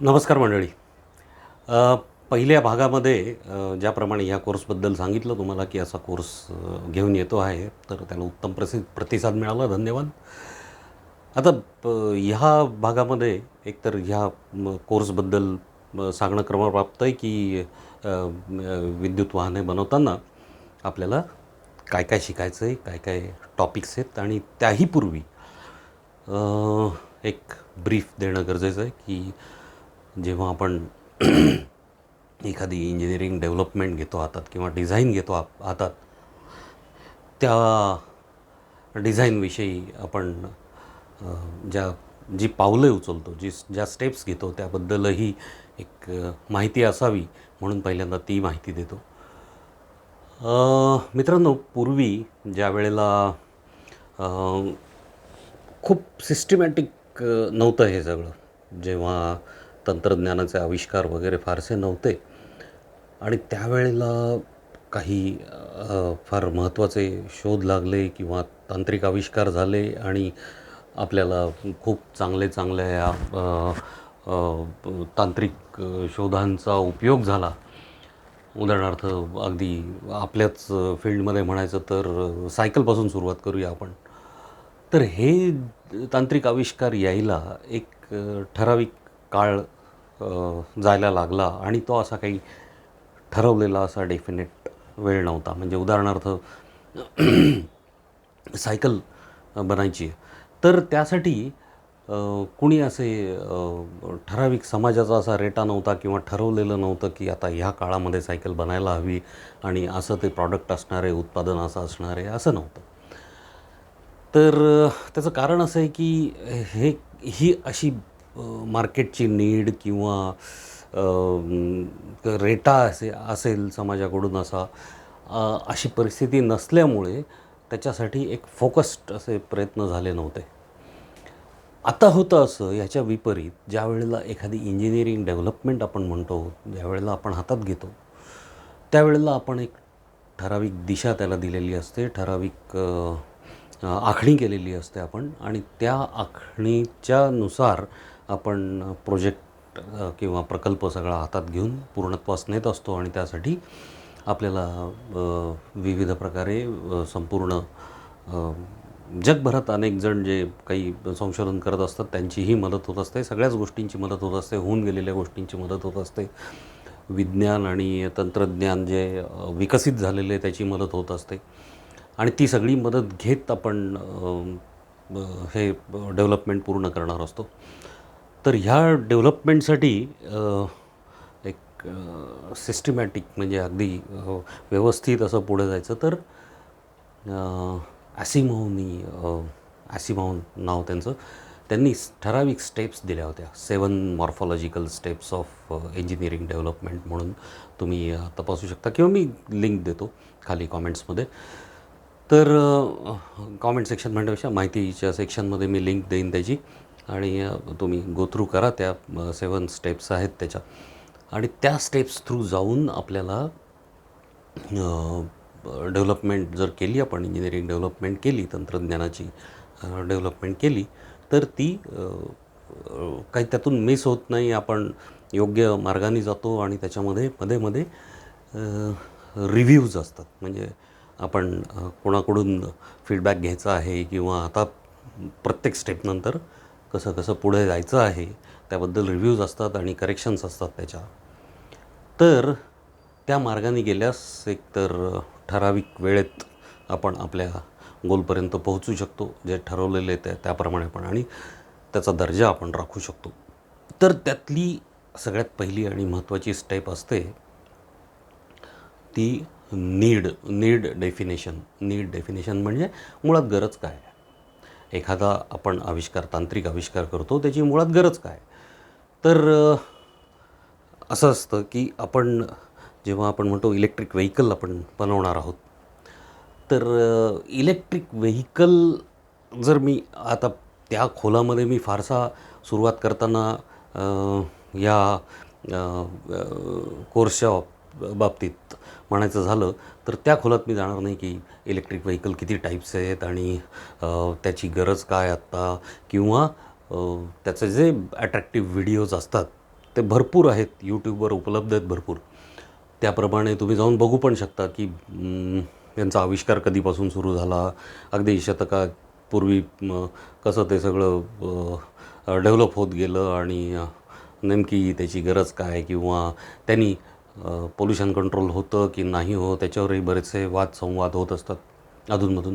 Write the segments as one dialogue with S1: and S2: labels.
S1: नमस्कार मंडळी. पहिल्या भागामध्ये ज्याप्रमाणे ह्या कोर्सबद्दल सांगितलं तुम्हाला की असा कोर्स घेऊन येतो आहे तर त्याला उत्तम प्रसि प्रतिसाद मिळाला. धन्यवाद. आता प ह्या भागामध्ये एकतर ह्या कोर्सबद्दल सांगणं क्रमप्राप्त आहे की विद्युत वाहने बनवताना आपल्याला काय काय शिकायचं आहे काय काय टॉपिक्स आहेत आणि त्याही पूर्वी एक ब्रीफ देणं गरजेचं आहे की जेव्हा आपण एखादी इंजिनिअरिंग डेव्हलपमेंट घेतो हातात किंवा डिझाईन घेतो आप हातात त्या डिझाईनविषयी आपण ज्या जी पावलं उचलतो जी ज्या स्टेप्स घेतो त्याबद्दलही एक माहिती असावी म्हणून पहिल्यांदा ती माहिती देतो. मित्रांनो पूर्वी ज्या वेळेला खूप सिस्टमॅटिक नव्हतं हे सगळं जेव्हा तंत्रज्ञानाचे आविष्कार वगैरे फारसे नव्हते. आणि त्यावेळेला काही फार महत्त्वाचे शोध लागले किंवा तांत्रिक आविष्कार झाले आणि आपल्याला खूप चांगले चांगल्या या तांत्रिक शोधांचा उपयोग झाला. उदाहरणार्थ अगदी आपल्याच फील्डमध्ये म्हणायचं तर सायकलपासून सुरुवात करूया आपण. तर हे तांत्रिक आविष्कार यायला एक ठराविक काळ जायला लागला आणि तो असा काही ठरवलेला असा डेफिनेट वेळ नव्हता. म्हणजे उदाहरणार्थ सायकल बनायची आहे. तर त्यासाठी कुणी असे ठराविक समाजाचा असा रेटा नव्हता किंवा ठरवलेलं नव्हतं की आता ह्या काळामध्ये सायकल बनायला हवी आणि असं ते प्रॉडक्ट असणार आहे उत्पादन असं असणार आहे असं नव्हतं. तर त्याचं कारण असं आहे की हे ही अशी मार्केटची नीड किंवा रेटा असे असेल समाजाकडून असा अशी परिस्थिती नसल्यामुळे त्याच्यासाठी एक फोकस्ड असे प्रयत्न झाले नव्हते. आता होतं असं ह्याच्या विपरीत ज्या वेळेला एखादी इंजिनिअरिंग डेव्हलपमेंट आपण म्हणतो ज्या वेळेला आपण हातात घेतो त्यावेळेला आपण एक ठराविक दिशा त्याला दिलेली असते ठराविक आखणी केलेली असते आपण आणि त्या आखणीच्या नुसार आपण प्रोजेक्ट किंवा प्रकल्प सगळा हातात घेऊन पूर्णत्वास नेत असतो आणि त्यासाठी आपल्याला विविध प्रकारे संपूर्ण जगभरात अनेक जण जे काही संशोधन करत असतात त्यांचीही मदत होत असते. सगळ्याच गोष्टींची मदत होत असते. होऊन गेलेल्या गोष्टींची मदत होत असते. विज्ञान आणि तंत्रज्ञान जे विकसित झालेले आहे त्याची मदत होत असते. आणि ती सगळी मदत घेत आपण हे डेव्हलपमेंट पूर्ण करणार असतो. तर ह्या डेव्हलपमेंटसाठी एक सिस्टमॅटिक म्हणजे अगदी व्यवस्थित असं पुढे जायचं तर ॲसिमोनी ॲसिमोन नाव त्यांचं त्यांनी ठराविक स्टेप्स दिल्या होत्या. Seven morphological steps of engineering development म्हणून तुम्ही तपासू शकता. किंवा मी लिंक देतो खाली कॉमेंट्समध्ये तर कॉमेंट सेक्शन म्हणण्यापेक्षा माहितीच्या सेक्शनमध्ये मी लिंक देईन त्याची. आणि तुम्ही गो थ्रू करा त्या सेवन स्टेप्स आहेत त्याच्या. आणि त्या स्टेप्स थ्रू जाऊन आपल्याला डेव्हलपमेंट जर केली आपण इंजिनिअरिंग डेव्हलपमेंट केली तंत्रज्ञानाची डेव्हलपमेंट केली तर ती काही त्यातून मिस होत नाही. आपण योग्य मार्गाने जातो आणि त्याच्यामध्ये मध्ये मध्ये रिव्ह्यूज असतात. म्हणजे आपण कोणाकडून फीडबॅक घ्यायचा आहे किंवा आता प्रत्येक स्टेपनंतर कसं कसं पुढे जायचं आहे त्याबद्दल रिव्ह्यूज असतात आणि करेक्शन्स असतात त्याच्या. तर त्या मार्गाने गेल्यास एकतर ठराविक वेळेत आपण आपल्या गोलपर्यंत पोहोचू शकतो जे ठरवलेले त्या त्याप्रमाणे आपण आणि त्याचा दर्जा आपण राखू शकतो. तर त्यातली सगळ्यात पहिली आणि महत्त्वाची स्टेप असते ती need need definition need definition म्हणजे मुळात गरज काय? आहे एखादा आपण आविष्कार तांत्रिक आविष्कार करतो त्याची मुळात गरज काय? तर असं असतं की आपण जेव्हा आपण म्हणतो इलेक्ट्रिक व्हेकल आपण बनवणार आहोत तर इलेक्ट्रिक व्हेकल जर मी आता त्या खोलामध्ये मी फारसा सुरुवात करताना या कोर्सच्या बाबतीत म्हणायचं झालं तर त्या खोलात मी जाणार नाही की इलेक्ट्रिक व्हेकल किती टाईप्स आहेत आणि त्याची गरज काय आत्ता? किंवा त्याचे जे अट्रॅक्टिव्ह व्हिडिओज असतात ते भरपूर आहेत यूट्यूबवर उपलब्ध आहेत भरपूर. त्याप्रमाणे तुम्ही जाऊन बघू पण शकता की त्यांचा यांचा आविष्कार कधीपासून सुरू झाला अगदी शतकापूर्वी कसं ते सगळं डेव्हलप होत गेलं आणि नेमकी त्याची गरज काय किंवा त्यांनी पोल्युशन कंट्रोल होतं की नाही हो त्याच्यावरही बरेचसे वाद संवाद होत असतात अधूनमधून.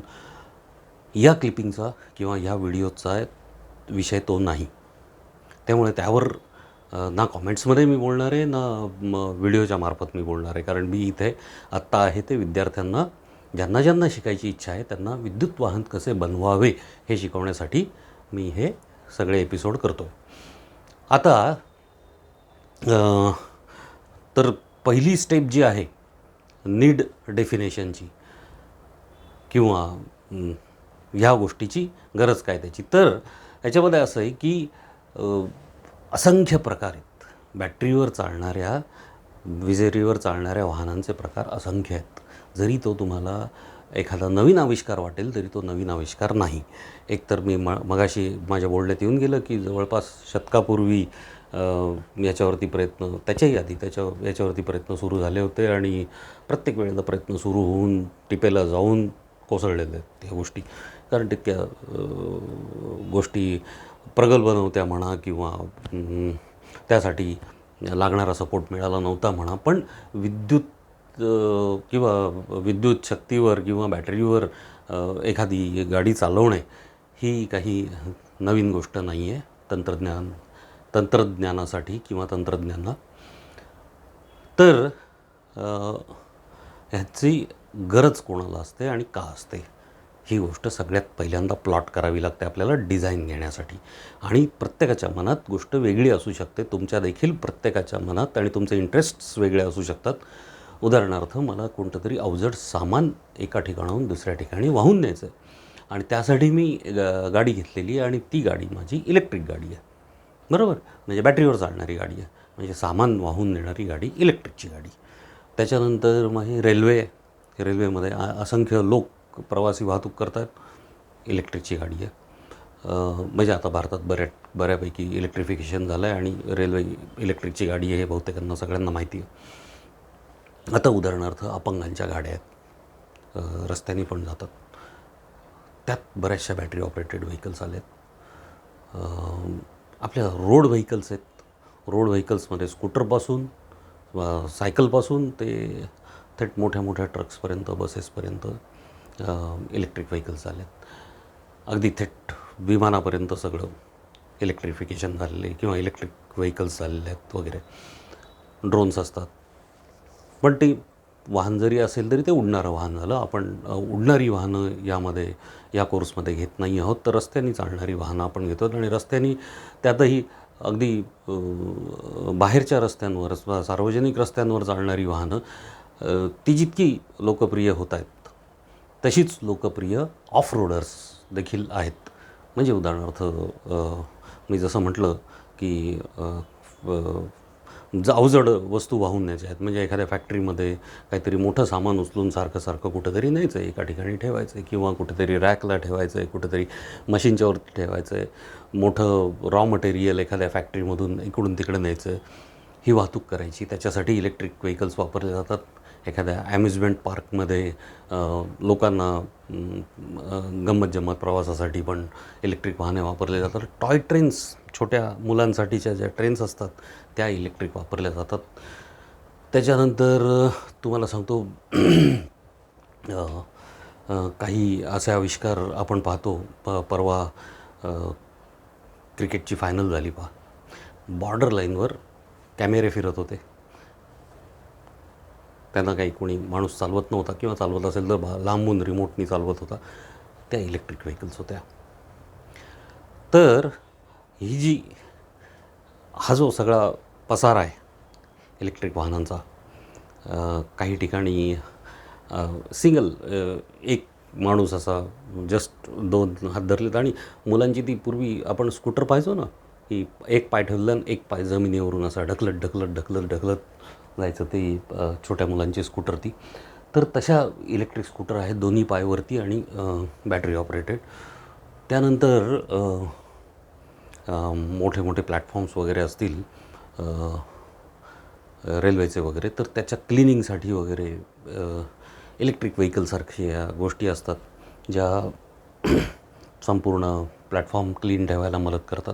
S1: या क्लिपिंगचा किंवा या व्हिडिओचा विषय तो नाही. त्यामुळे त्यावर ना कॉमेंट्समध्ये मी बोलणार आहे ना म, व्हिडिओच्या मार्फत मी बोलणार आहे. कारण मी इथे आत्ता आहे ते विद्यार्थ्यांना ज्यांना ज्यांना शिकायची इच्छा आहे त्यांना विद्युत वाहन कसे बनवावे हे शिकवण्यासाठी मी हे सगळे एपिसोड करतो आता तर पहिली स्टेप जी आहे नीड डेफिनेशनची किंवा ह्या गोष्टीची गरज काय त्याची. तर याच्यामध्ये असं आहे की असंख्य प्रकार आहेत. बॅटरीवर चालणाऱ्या विजेरीवर चालणाऱ्या वाहनांचे प्रकार असंख्य आहेत. जरी तो तुम्हाला एखादा नवीन आविष्कार वाटेल तरी तो नवीन आविष्कार नाही. एकतर मी म मगाशी माझ्या बोलण्यात येऊन गेलं की जवळपास शतकापूर्वी याच्यावरती प्रयत्न त्याच्याही आधी त्याच्या याच्यावरती प्रयत्न सुरू झाले होते आणि प्रत्येक वेळेला प्रयत्न सुरू होऊन टिपेला जाऊन कोसळलेल्या आहेत ह्या गोष्टी. कारण तितक्या गोष्टी प्रगल्भ नव्हत्या म्हणा किंवा त्यासाठी लागणारा सपोर्ट मिळाला नव्हता म्हणा. पण विद्युत किंवा विद्युत शक्तीवर किंवा बॅटरीवर एखादी गाडी चालवणे ही काही नवीन गोष्ट नाही आहे तंत्रज्ञान तंत्रज्ञानासाठी किंवा तंत्रज्ञानाला. तर ह्याची गरज कोणाला असते आणि का असते? ही गोष्ट सगळ्यात पहिल्यांदा प्लॉट करावी लागते आपल्याला डिझाईन घेण्यासाठी. आणि प्रत्येकाच्या मनात गोष्ट वेगळी असू शकते. तुमच्या देखील प्रत्येकाच्या मनात आणि तुमचे इंटरेस्ट्स वेगळे असू शकतात. उदाहरणार्थ मला कोणतं तरी अवजड सामान एका ठिकाणाहून दुसऱ्या ठिकाणी वाहून न्यायचं आहे आणि त्यासाठी मी ग- गाडी घेतलेली आहे आणि ती गाडी माझी इलेक्ट्रिक गाडी आहे. बरोबर. म्हणजे बॅटरीवर चालणारी गाडी आहे म्हणजे सामान वाहून नेणारी गाडी इलेक्ट्रिकची गाडी. त्याच्यानंतर मग हे रेल्वे रेल्वेमध्ये असंख्य लोक प्रवासी वाहतूक करतात. इलेक्ट्रिकची गाडी आहे. म्हणजे आता भारतात बऱ्या बऱ्यापैकी इलेक्ट्रिफिकेशन झालं आहे आणि रेल्वे इलेक्ट्रिकची गाडी आहे हे बहुतेकांना सगळ्यांना माहिती आहे. आता उदाहरणार्थ अपंगांच्या गाड्या आहेत. रस्त्याने पण जातात. त्यात बऱ्याचशा बॅटरी ऑपरेटेड व्हेकल्स आले आहेत आपल्या रोड व्हेकल्स आहेत. रोड व्हेकल्समध्ये स्कूटरपासून सायकलपासून ते थेट मोठ्या मोठ्या ट्रक्सपर्यंत बसेसपर्यंत इलेक्ट्रिक व्हेकल्स आले आहेत अगदी थेट विमानापर्यंत सगळं इलेक्ट्रिफिकेशन झालेलं आहे किंवा इलेक्ट्रिक व्हेकल्स झालेले आहेत वगैरे. ड्रोन्स असतात. पण ते वाहन जरी असेल तरी ते उडणारं वाहन झालं. आपण उडणारी वाहनं यामध्ये या कोर्समध्ये घेत नाही आहोत. तर रस्त्याने चालणारी वाहनं आपण घेतो आणि रस्त्याने त्यातही अगदी बाहेरच्या रस्त्यांवर सार्वजनिक रस्त्यांवर चालणारी वाहनं ती जितकी लोकप्रिय होत आहेत तशीच लोकप्रिय ऑफ रोडर्स देखील आहेत. म्हणजे उदाहरणार्थ मी जसं म्हटलं की अवजड वस्तू वाहून न्यायच्या आहेत. म्हणजे एखाद्या फॅक्टरीमध्ये काहीतरी मोठं सामान उचलून सारखं सारखं कुठेतरी न्यायचं आहे एका ठिकाणी ठेवायचं आहे किंवा कुठेतरी रॅकला ठेवायचं आहे कुठेतरी मशीनच्यावरती ठेवायचं आहे मोठं रॉ मटेरियल एखाद्या फॅक्टरीमधून इकडून तिकडे न्यायचं आहे ही वाहतूक करायची. त्याच्यासाठी इलेक्ट्रिक व्हेकल्स वापरले जातात. एखाद्या ॲम्युजमेंट पार्कमध्ये लोकांना गंमत जम्मत प्रवासासाठी पण इलेक्ट्रिक वाहने वापरले जातात. टॉय ट्रेन्स छोट्या मुलांसाठीच्या ज्या ट्रेन्स असतात त्या इलेक्ट्रिक वापरल्या जातात. त्याच्यानंतर तुम्हाला सांगतो काही असे आविष्कार आपण पाहतो. प परवा क्रिकेटची फायनल झाली पहा. बॉर्डर लाईनवर कॅमेरे फिरत होते. त्यांना काही कोणी माणूस चालवत नव्हता किंवा चालवत असेल तर भा लांबून रिमोटनी चालवत होता. त्या इलेक्ट्रिक व्हेकल्स होत्या. तर ही जी हा जो सगळा पसार आहे इलेक्ट्रिक वाहनांचा काही ठिकाणी सिंगल एक माणूस असा जस्ट दोन हात धरलेत आणि मुलांची ती पूर्वी आपण स्कूटर पाहायचो ना की एक पाय ठेवलं आणि एक पाय जमिनीवरून असा ढकलत ढकलत ढकलत ढकलत जायचं ते छोट्या मुलांची स्कूटर ती. तर तशा इलेक्ट्रिक स्कूटर आहेत दोन्ही पायवरती आणि बॅटरी ऑपरेटेड त्यानंतर मोठे मोठे प्लॅटफॉर्म्स वगैरे असतील रेल्वेचे वगैरे तर त्याच्या क्लिनिंगसाठी वगैरे इलेक्ट्रिक व्हेकलसारख्या गोष्टी असतात ज्या संपूर्ण प्लॅटफॉर्म क्लीन ठेवायला मदत करतात.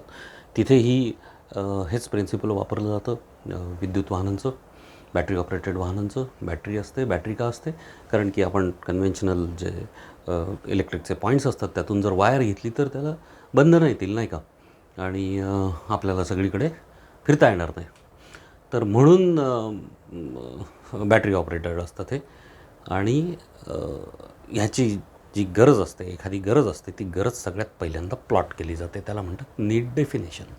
S1: तिथेही हेच प्रिन्सिपल वापरलं जातं विद्युत वाहनांचं. बॅटरी ऑपरेटेड वाहनांचं बॅटरी असते बॅटरी का असते? कारण की आपण कन्व्हेन्शनल जे इलेक्ट्रिकचे पॉईंट्स असतात त्यातून जर वायर घेतली तर त्याला बंधनं येतील नाही का? आणि आपल्याला सगळीकडे फिरता येणार नाही. तर म्हणून बॅटरी ऑपरेटेड असतात हे. आणि ह्याची जी गरज असते एखादी गरज असते ती गरज सगळ्यात पहिल्यांदा प्लॉट केली जाते. त्याला म्हणतात नीट डेफिनेशन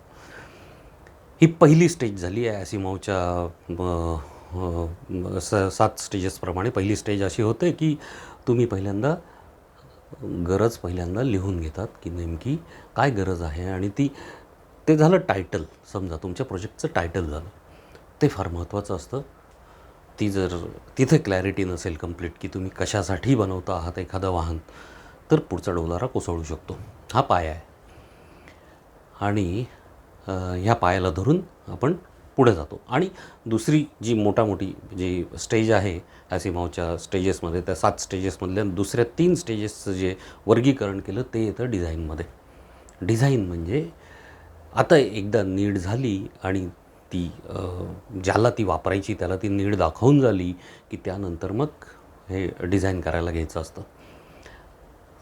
S1: ही पहिली स्टेज झाली आहे ॲसिमॉवच्या स सात स्टेजेसप्रमाणे पहिली स्टेज अशी होते की तुम्ही पहिल्यांदा गरज पहिल्यांदा लिहून घेतात की नेमकी काय गरज आहे आणि ती ते झालं टायटल समजा तुमच्या प्रोजेक्टचं टायटल झालं. ते फार महत्त्वाचं असतं. ती जर तिथे क्लॅरिटी नसेल कंप्लीट की तुम्ही कशासाठी बनवता आहात एखादं वाहन तर पुढचा डोलारा कोसळू शकतो. हा पाय आहे. आणि ह्या पायाला धरून आपण पुढे जातो. आणि दुसरी जी मोठामोठी जी स्टेज आहे ॲसिमावच्या स्टेजेसमध्ये त्या सात स्टेजेसमधल्या दुसऱ्या तीन स्टेजेसचं जे वर्गीकरण केलं ते येतं डिझाईनमध्ये डिझाईन म्हणजे आता एकदा नीड झाली आणि ती ज्याला ती वापरायची त्याला ती नीड दाखवून झाली की त्यानंतर मग हे डिझाईन करायला घ्यायचं असतं.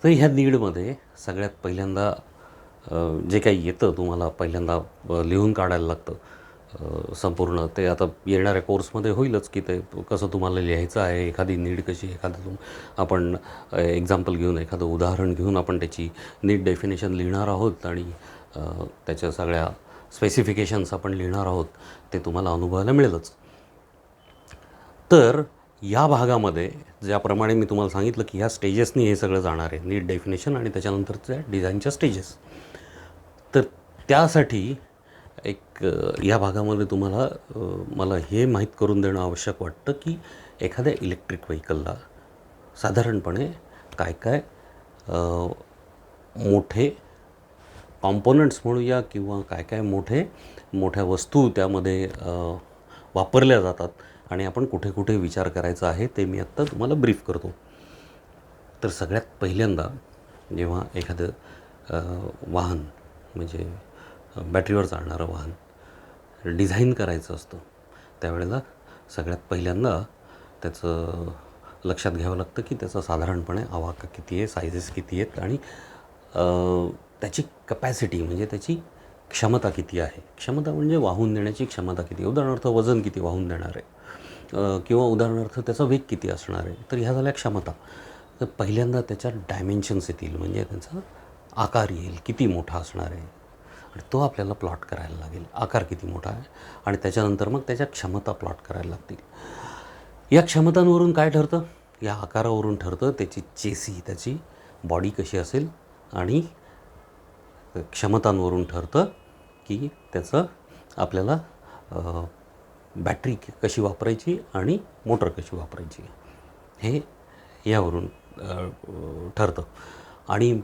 S1: तर ह्या नीडमध्ये सगळ्यात पहिल्यांदा जे काही येतं तुम्हाला पहिल्यांदा लिहून काढायला लागतं संपूर्ण. ते आता येणाऱ्या कोर्समध्ये होईलच की ते कसं तुम्हाला लिहायचं आहे एखादी नीड कशी एखादं तुम आपण एक्झाम्पल घेऊन एखादं उदाहरण घेऊन आपण त्याची नीट डेफिनेशन लिहिणार आहोत आणि त्याच्या सगळ्या स्पेसिफिकेशन्स आपण लिहिणार आहोत ते तुम्हाला अनुभवायला मिळेलच. तर या भागामध्ये ज्याप्रमाणे मी तुम्हाला सांगितलं की ह्या स्टेजेसनी हे सगळं जाणार आहे नीट डेफिनेशन आणि त्याच्यानंतरच्या डिझाईनच्या स्टेजेस तर त्यासाठी एक या भागामध्ये तुम्हाला मला हे माहीत करून देणं आवश्यक वाटतं की एखाद्या इलेक्ट्रिक व्हेकलला साधारणपणे काय काय मोठे कॉम्पोनंट्स म्हणूया किंवा काय काय मोठे मोठ्या वस्तू त्यामध्ये वापरल्या जातात आणि आपण कुठे कुठे विचार करायचा आहे ते मी आत्ता तुम्हाला ब्रीफ करतो. तर सगळ्यात पहिल्यांदा जेव्हा एखादं वाहन म्हणजे बॅटरीवर चालणारं वाहन डिझाईन करायचं असतं. त्यावेळेला सगळ्यात पहिल्यांदा त्याचं लक्षात घ्यावं लागतं की त्याचा साधारणपणे आवाका किती आहे सायझेस किती आहेत आणि त्याची कपॅसिटी म्हणजे त्याची क्षमता किती आहे. क्षमता म्हणजे वाहून नेण्याची क्षमता किती आहे. उदाहरणार्थ वजन किती वाहून देणार आहे. किंवा उदाहरणार्थ त्याचा वेग किती असणार आहे. तर ह्या झाल्या क्षमता. तर पहिल्यांदा त्याच्या डायमेन्शन्स येतील. म्हणजे त्याचा आकार येईल. किती मोठा असणार आहे. आणि तो आपल्याला प्लॉट करायला लागेल. आकार किती मोठा आहे? आणि त्याच्यानंतर मग त्याच्या क्षमता प्लॉट करायला लागतील. या क्षमतांवरून काय ठरतं? या आकारावरून ठरतं त्याची चेसी त्याची बॉडी कशी असेल? आणि क्षमतांवरून ठरतं की त्याचं आपल्याला बॅटरी कशी वापरायची आणि मोटर कशी वापरायची. हे यावरून ठरतं. आणि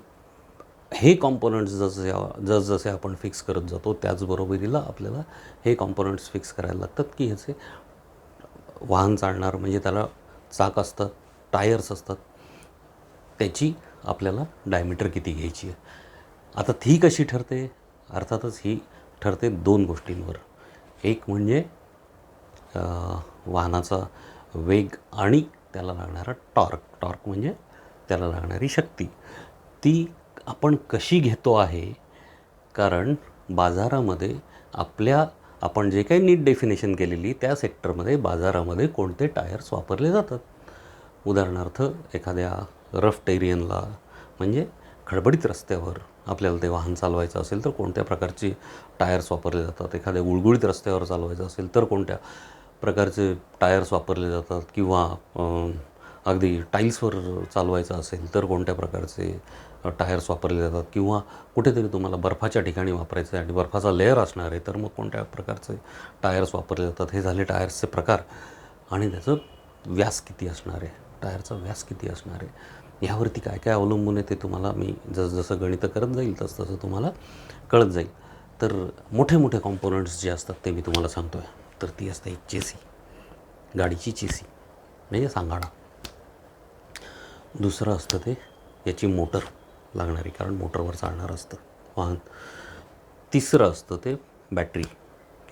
S1: हे कॉम्पोनंट्स जसे जसजसे आपण फिक्स करत जातो त्याचबरोबरीला आपल्याला हे कॉम्पोनंट्स फिक्स करायला लागतात की ह्याचे वाहन चालणार म्हणजे त्याला चाक असतात टायर्स असतात त्याची आपल्याला डायमीटर किती घ्यायची आहे? आता ती कशी ठरते? अर्थातच ही ठरते दोन गोष्टींवर. एक म्हणजे वाहनाचा वेग आणि त्याला लागणारा टॉर्क टॉर्क म्हणजे त्याला लागणारी शक्ती. ती आपण कशी घेतो आहे? कारण बाजारामध्ये आपल्या आपण जे काही नीट डेफिनेशन केलेली त्या सेक्टरमध्ये बाजारामध्ये कोणते टायर्स वापरले जातात? उदाहरणार्थ एखाद्या रफ टेरियनला म्हणजे खडबडीत रस्त्यावर आपल्याला ते वाहन चालवायचं असेल तर कोणत्या प्रकारचे टायर्स वापरले जातात? एखाद्या गुळगुळीत रस्त्यावर चालवायचं असेल तर कोणत्या प्रकारचे टायर्स वापरले जातात? किंवा अगदी टाईल्सवर चालवायचं असेल तर कोणत्या प्रकारचे टायर्स वापरले जातात किंवा कुठेतरी तुम्हाला बर्फाच्या ठिकाणी वापरायचं आहे आणि बर्फाचा लेअर असणार आहे तर मग कोणत्या प्रकारचे टायर्स वापरले जातात? हे झाले टायर्सचे प्रकार. आणि त्याचं व्यास किती असणार आहे? टायरचा व्यास किती असणार आहे? ह्यावरती काय काय अवलंबून आहे ते तुम्हाला मी जसजसं गणितं करत जाईल तसं तसं तुम्हाला कळत जाईल. तर मोठे मोठे कॉम्पोनंट्स जे असतात ते मी तुम्हाला सांगतो आहे तर ती असते एक चेसी. गाडीची चेसी. म्हणजे सांगाडा. दुसरं असतं ते याची मोटर. लागणारी कारण मोटरवर चालणारं असतं. वाहन तिसरं असतं ते बॅटरी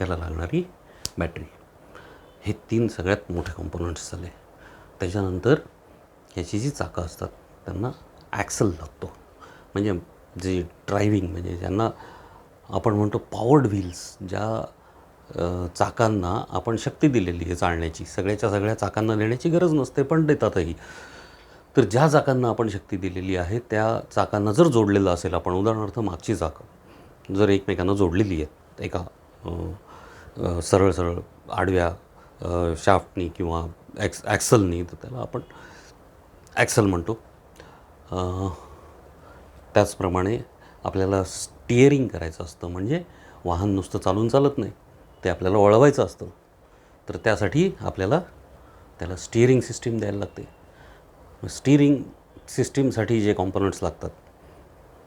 S1: याला लागणारी बॅटरी हे तीन सगळ्यात मोठे कंपोनंट्स झाले त्याच्यानंतर याची जी चाकं असतात त्यांना ॲक्सल लागतो. म्हणजे जे ड्रायव्हिंग म्हणजे ज्यांना आपण म्हणतो पॉवर्ड व्हील्स ज्या चाकांना आपण शक्ती दिलेली आहे चालण्याची सगळ्याच्या सगळ्या चाकांना देण्याची गरज नसते पण देतातही. तर ज्या चाकांना आपण शक्ती दिलेली आहे त्या चाकांना जर जोडलेलं असेल आपण उदाहरणार्थ मागची चाकं जर एकमेकांना जोडलेली आहेत एका सरळ सरळ आडव्या शाफ्टनी किंवा ॲक्स ॲक्सलनी तर त्याला आपण ॲक्सल म्हणतो. त्याचप्रमाणे आपल्याला स्टिअरिंग करायचं असतं म्हणजे वाहन नुसतं चालून चालत नाही ते आपल्याला वळवायचं असतं. तर त्यासाठी आपल्याला त्याला स्टिअरिंग सिस्टीम द्यायला लागते. स्टिअरिंग सिस्टीमसाठी जे कॉम्पोनंट्स लागतात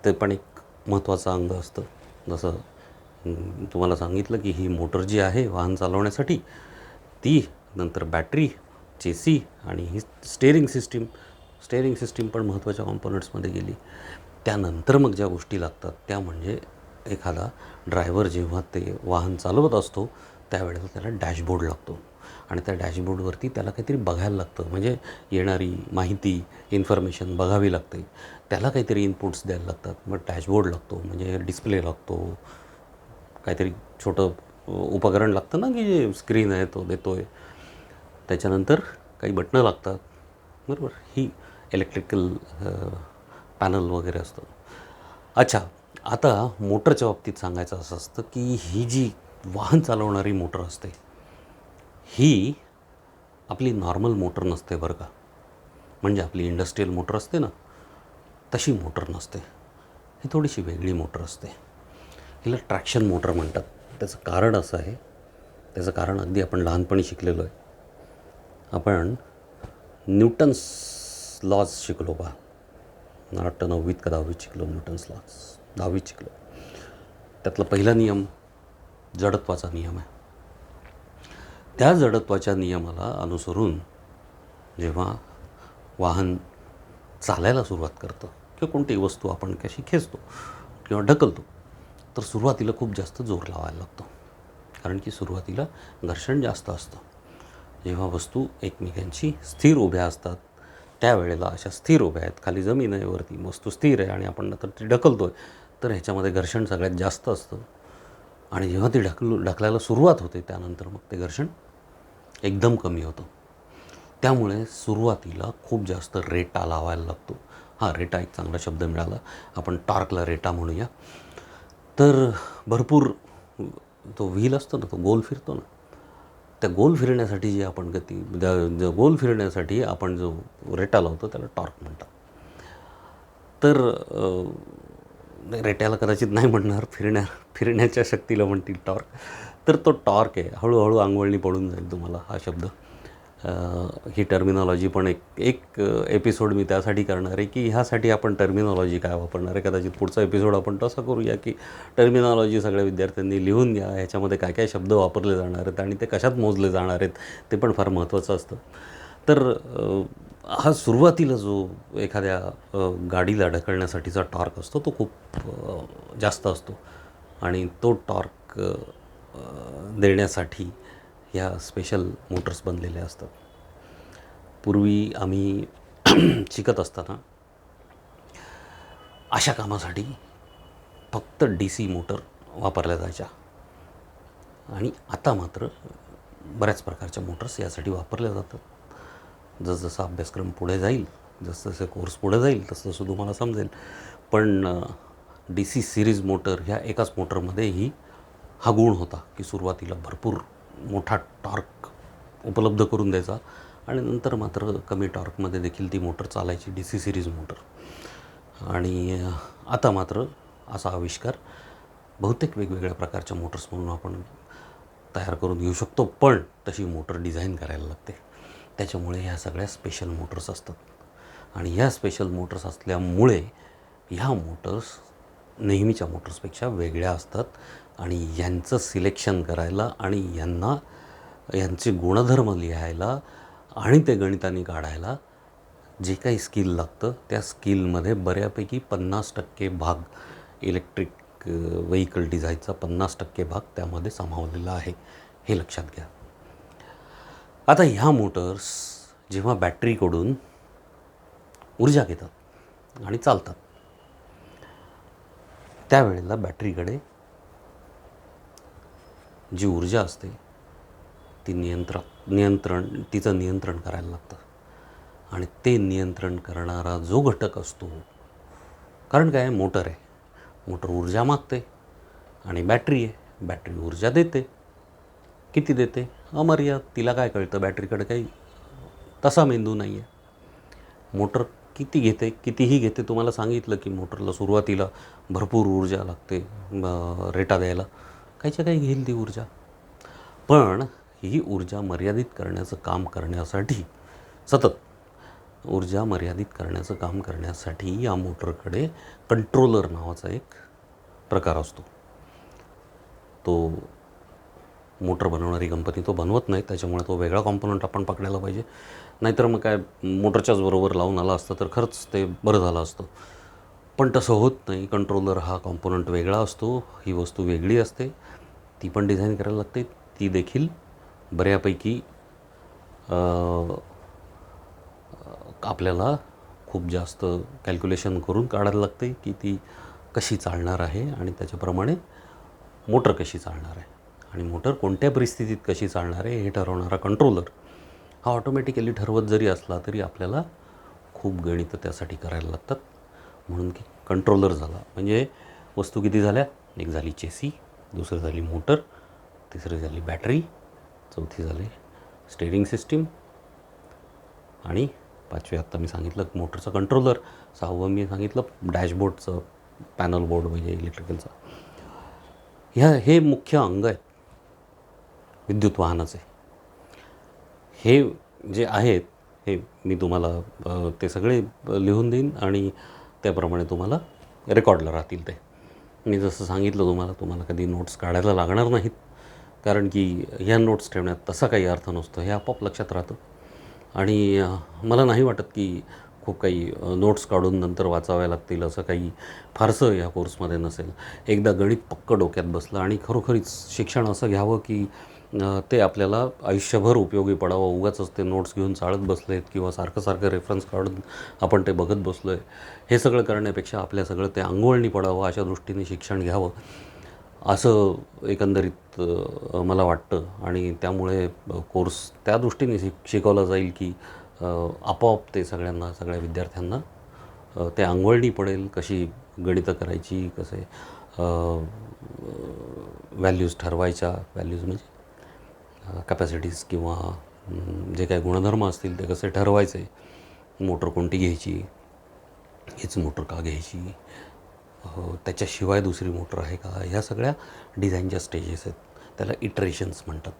S1: ते पण एक महत्त्वाचं अंग असतं. जसं तुम्हाला सांगितलं की ही मोटर जी आहे वाहन चालवण्यासाठी ती नंतर बॅटरी चेसी आणि ही स्टेअरिंग सिस्टीम स्टेअरिंग सिस्टीम पण महत्त्वाच्या कॉम्पोनंट्समध्ये गेली. त्यानंतर मग ज्या गोष्टी लागतात त्या म्हणजे एखादा ड्रायव्हर जेव्हा ते वाहन चालवत असतो त्यावेळेला त्याला डॅशबोर्ड लागतो. आणि त्या डॅशबोर्डवरती त्याला काहीतरी बघायला लागतं. म्हणजे येणारी माहिती इन्फॉर्मेशन बघावी लागते. त्याला काहीतरी इनपुट्स द्यायला लागतात. मग डॅशबोर्ड लागतो म्हणजे डिस्प्ले लागतो. काहीतरी छोटं उपकरण लागतं ना की जे स्क्रीन आहे तो देतो आहे त्याच्यानंतर काही बटणं लागतात. बरोबर? ही इलेक्ट्रिकल पॅनल वगैरे असतं. अच्छा आता मोटरच्या बाबतीत सांगायचं असं असतं की ही जी वाहन चालवणारी मोटर असते ही आपली नॉर्मल मोटर नसते बरं का. म्हणजे आपली इंडस्ट्रीयल मोटर असते ना तशी मोटर नसते. ही थोडीशी वेगळी मोटर असते. हिला ट्रॅक्शन मोटर म्हणतात. त्याचं कारण असं आहे त्याचं कारण अगदी आपण लहानपणी शिकलेलो आहे. आपण न्यूटन्स लॉज शिकलो बा. मला वाटतं नववीत का दहावीत शिकलो न्यूटन्स लॉज दहावीत शिकलो. त्यातला पहिला नियम जडत्वाचा नियम आहे. त्या जडत्वाच्या नियमाला अनुसरून जेव्हा वाहन चालायला सुरुवात करतं किंवा कोणतीही वस्तू आपण कशी खेचतो किंवा ढकलतो तर सुरुवातीला खूप जास्त जोर लावायला लागतो. कारण की सुरुवातीला घर्षण जास्त असतं. जेव्हा वस्तू एकमेकांची स्थिर उभ्या असतात त्यावेळेला अशा स्थिर उभ्या आहेत. खाली जमीन आहे वरती वस्तू स्थिर आहे आणि आपण नंतर ती ढकलतो आहे तर ह्याच्यामध्ये घर्षण सगळ्यात जास्त असतं. आणि जेव्हा ती ढकलू ढकलायला सुरुवात होते त्यानंतर मग ते घर्षण एकदम कमी होतं. त्यामुळे सुरुवातीला खूप जास्त रेटा लावायला लागतो. हा रेटा एक चांगला शब्द मिळाला. आपण टॉर्कला रेटा म्हणूया. तर भरपूर तो व्हील असतो ना तो गोल फिरतो ना त्या गोल फिरण्यासाठी जी आपण गती ज- गोल फिरण्यासाठी आपण जो रेटा लावतो त्याला टॉर्क म्हणतात. तर रेट्याला कदाचित नाही म्हणणार फिरण्या फिरण्याच्या शक्तीला म्हणतील टॉर्क. तर तो टॉर्क आहे. हळूहळू अंगवळणी पडून जाईल तुम्हाला हा शब्द. ही टर्मिनॉलॉजी पण एक एक एपिसोड मी त्यासाठी करणार आहे की ह्यासाठी आपण टर्मिनॉलॉजी काय वापरणार आहे? कदाचित पुढचा एपिसोड आपण तसा करूया की टर्मिनॉलॉजी सगळ्या विद्यार्थ्यांनी लिहून घ्या. ह्याच्यामध्ये काय काय शब्द वापरले जाणार आहेत आणि ते कशात मोजले जाणार आहेत ते पण फार महत्त्वाचं असतं. तर हा सुरुवातीला जो एखाद्या गाडीला ढकलण्यासाठीचा टॉर्क असतो तो खूप जास्त असतो. आणि तो टॉर्क देण्यासाठी ह्या स्पेशल मोटर्स बनलेल्या असतात. पूर्वी आम्ही शिकत असताना अशा कामासाठी फक्त डी सी मोटर वापरल्या जायच्या. आणि आता मात्र बऱ्याच प्रकारच्या मोटर्स यासाठी वापरल्या जातात. जसजसा अभ्यासक्रम पुढे जाईल जसजसे कोर्स पुढे जाईल तसं तसं तुम्हाला समजेल. पण डी सी सिरीज मोटर ह्या एकाच मोटरमध्ये ही हा गुण होता की सुरुवातीला भरपूर मोठा टॉर्क उपलब्ध करून द्यायचा आणि नंतर मात्र कमी टॉर्कमध्ये देखील ती मोटर चालायची डी सी सिरीज मोटर. आणि आता मात्र असा आविष्कार बहुतेक वेगवेगळ्या प्रकारच्या मोटर्स म्हणून आपण तयार करून घेऊ शकतो पण तशी मोटर डिझाईन करायला लागते. त्याच्यामुळे ह्या सगळ्या स्पेशल मोटर्स असतात. आणि ह्या स्पेशल मोटर्स असल्यामुळे ह्या मोटर्स नेहमीच्या मोटर्सपेक्षा वेगळ्या असतात आणि यांचं सिलेक्शन करायला आणि यांना यांचे गुणधर्म लिहायला आणि ते गणिताने काढायला जे काही स्किल लागतं त्या स्किलमध्ये बऱ्यापैकी पन्नास टक्के भाग इलेक्ट्रिक व्हेकल डिझाईनचा पन्नास टक्के भाग त्यामध्ये सामावलेला आहे. हे लक्षात घ्या. आता ह्या मोटर्स जेव्हा बॅटरीकडून ऊर्जा घेतात आणि चालतात त्यावेळेला बॅटरीकडे जी ऊर्जा असते ती नियंत्रण नियंत्रण तिचं नियंत्रण करायला लागतं. आणि ते नियंत्रण करणारा जो घटक असतो कारण काय मोटर आहे. मोटर ऊर्जा मागते आणि बॅटरी आहे. बॅटरी ऊर्जा देते. किती देते? अमर्याद तिला काय कळतं? बॅटरीकडे काही तसा मेंदू नाही आहे मोटर किती घेते कितीही घेते तुम्हाला सांगितलं की मोटरला सुरुवातीला भरपूर ऊर्जा लागते रेटा द्यायला. काहीच्या काही घेईल ती ऊर्जा. पण ही ऊर्जा मर्यादित करण्याचं काम करण्यासाठी सतत ऊर्जा मर्यादित करण्याचं काम करण्यासाठी या मोटरकडे कंट्रोलर नावाचा एक प्रकार असतो. तो मोटर बनवणारी कंपनी तो बनवत नाही त्याच्यामुळे तो वेगळा कॉम्पोनंट आपण पकडायला पाहिजे. नाहीतर मग काय मोटरच्याच बरोबर लावून आला असतं तर खरंच ते बरं झालं असतं. पण तसं होत नाही. कंट्रोलर हा कॉम्पोनंट वेगळा असतो ही वस्तू वेगळी असते. ती पण डिझाईन करायला लागते. ती देखील बऱ्यापैकी आपल्याला खूप जास्त कॅल्क्युलेशन करून काढायला लागते की ती कशी चालणार आहे आणि त्याच्याप्रमाणे मोटर कशी चालणार आहे. आणि मोटर कोणत्या परिस्थितीत कशी चालणार आहे हे ठरवणारा कंट्रोलर हा ऑटोमॅटिकली ठरवत जरी असला तरी आपल्याला खूप गणितं त्यासाठी करायला लागतात. म्हणून की कंट्रोलर झाला. म्हणजे वस्तू किती झाल्या? एक झाली चेसी दुसरी झाली मोटर तिसरी झाली बॅटरी चौथी झाली स्टेरिंग सिस्टीम आणि पाचवी आत्ता मी सांगितलं मोटरचं कंट्रोलर सहावं मी सांगितलं डॅशबोर्डचं पॅनल बोर्ड म्हणजे इलेक्ट्रिकलचं ह्या हे मुख्य अंग आहेत. विद्युत वाहनाचे हे जे आहेत हे मी तुम्हाला ते सगळे लिहून देईन आणि त्याप्रमाणे तुम्हाला रेकॉर्डला राहतील ते. मी जसं सांगितलं तुम्हाला तुम्हाला कधी नोट्स काढायला लागणार नाहीत कारण की ह्या नोट्स ठेवण्यात तसा काही अर्थ नसतो हे आपोआप लक्षात राहतं. आणि मला नाही वाटत की खूप काही नोट्स काढून नंतर वाचाव्या लागतील असं काही फारसं या कोर्समध्ये नसेल. एकदा गणित पक्क डोक्यात बसलं आणि खरोखरीच शिक्षण असं घ्यावं की ते आपल्याला आयुष्यभर उपयोगी पडावं. उगाच ते नोट्स घेऊन चाळत बसलेत किंवा सारखं सारखं रेफरन्स काढून आपण ते बघत बसलो आहे हे सगळं करण्यापेक्षा आपल्या सगळं ते अंगवळणी पडावं अशा दृष्टीने शिक्षण घ्यावं. असं एकंदरीत मला वाटतं. आणि त्यामुळे कोर्स त्या दृष्टीने शिक शिकवला जाईल की आपोआप ते सगळ्यांना सगळ्या विद्यार्थ्यांना ते आंघोळणी पडेल कशी गणितं करायची कसे व्हॅल्यूज ठरवायच्या व्हॅल्यूज म्हणजे कॅपॅसिटीज किंवा जे काही गुणधर्म असतील ते कसे ठरवायचे? मोटर कोणती घ्यायची? हीच मोटर का घ्यायची? त्याच्याशिवाय दुसरी मोटर आहे का? ह्या सगळ्या डिझाईनच्या स्टेजेस आहेत. त्याला इटरेशन्स म्हणतात.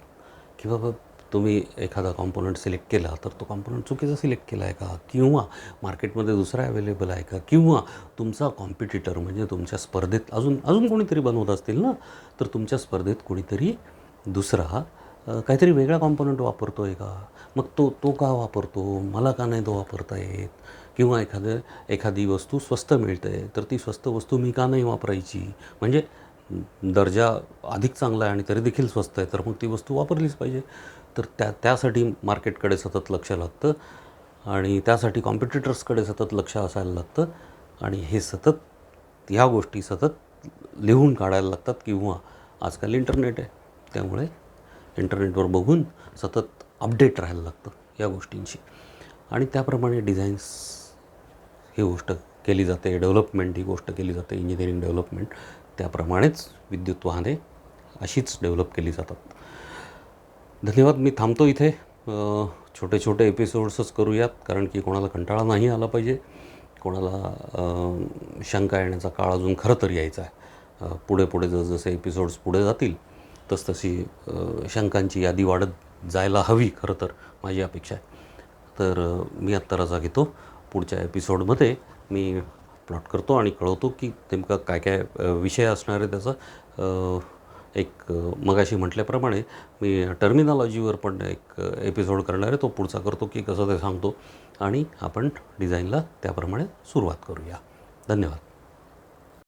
S1: की बाबा तुम्ही एखादा कॉम्पोनंट सिलेक्ट केला तर तो कॉम्पोनंट चुकीचा सिलेक्ट केला आहे का? किंवा मार्केटमध्ये दुसरा अवेलेबल आहे का? किंवा तुमचा कॉम्पिटिटर म्हणजे तुमच्या स्पर्धेत अजून अजून कोणीतरी बनवत असतील ना? तर तुमच्या स्पर्धेत कोणीतरी दुसरा काहीतरी वेगळा कॉम्पोनंट वापरतो आहे का? मग तो तो का वापरतो? मला का नाही तो वापरता येत? किंवा एखादं एखादी वस्तू स्वस्त मिळते तर ती स्वस्त वस्तू मी का नाही वापरायची? म्हणजे दर्जा अधिक चांगला आहे आणि तरी देखील स्वस्त आहे तर मग ती वस्तू वापरलीच पाहिजे. तर त्या त्यासाठी मार्केटकडे सतत लक्ष लागतं आणि त्यासाठी कॉम्पिटिटर्सकडे सतत लक्ष असायला लागतं. आणि हे सतत ह्या गोष्टी सतत लिहून काढायला लागतात किंवा आजकाल इंटरनेट आहे त्यामुळे इंटरनेटवर बघून सतत अपडेट राहायला लागतं या गोष्टींशी. आणि त्याप्रमाणे डिझाईन्स ही गोष्ट केली जाते डेव्हलपमेंट ही गोष्ट केली जाते इंजिनिअरिंग डेव्हलपमेंट त्याप्रमाणेच विद्युत वाहने अशीच डेव्हलप केली जातात. धन्यवाद मी थांबतो इथे. छोटे छोटे एपिसोड्सच करूयात कारण की कोणाला कंटाळा नाही आला पाहिजे. कोणाला शंका येण्याचा काळ अजून खरं तर यायचा आहे. पुढे पुढे जसजसे एपिसोड्स पुढे जातील तसतशी शंकांची यादी वाढत जायला हवी खरं तर माझी अपेक्षा आहे. तर मी आत्ता रजा घेतो. पुढच्या एपिसोडमध्ये मी प्लॉट करतो आणि कळवतो की नेमका काय काय विषय असणार आहे त्याचा. एक मगाशी म्हटल्याप्रमाणे मी टर्मिनॉलॉजीवर पण एक एपिसोड करणार आहे. तो पुढचा करतो की कसं ते सांगतो. आणि आपण डिझाईनला त्याप्रमाणे सुरुवात करूया. धन्यवाद.